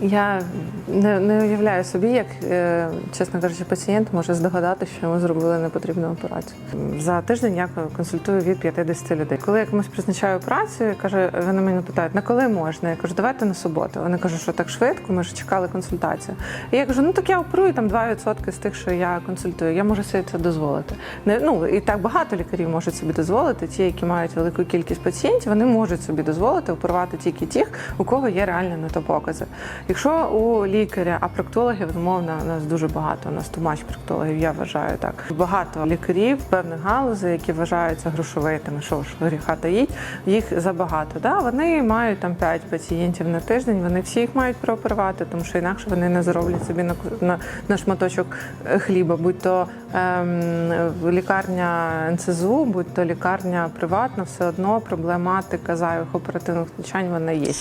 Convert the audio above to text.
Я не, не уявляю собі, як, е, чесно кажучи, пацієнт може здогадатися, що йому зробили непотрібну операцію. За тиждень я консультую від 50 людей. Коли я комусь призначаю операцію, каже, вони мене питають, на коли можна? Я кажу, давайте на суботу. Вони кажуть, що так швидко, ми ж чекали консультацію. І я кажу, ну так я оперую там 2% з тих, що я консультую. Я можу собі це дозволити. Не, ну і так багато лікарів можуть собі дозволити. Ті, які мають велику кількість пацієнтів, вони можуть собі дозволити оперувати тільки тих, у кого є реальні на то покази. Якщо у лікаря, а проктологів, умовно, у нас дуже багато, у нас тумач проктологів, я вважаю так. Багато лікарів певних галузей, які вважаються грошовитими, що ж гріха таїть, їх забагато. Да? Вони мають там 5 пацієнтів на тиждень, вони всі їх мають прооперувати, тому що інакше вони не зароблять собі на, на, на шматочок е, хліба, будь то ем, лікарня НСЗУ, будь то лікарня приватна, все одно проблематика зайвих оперативних втручань вона є.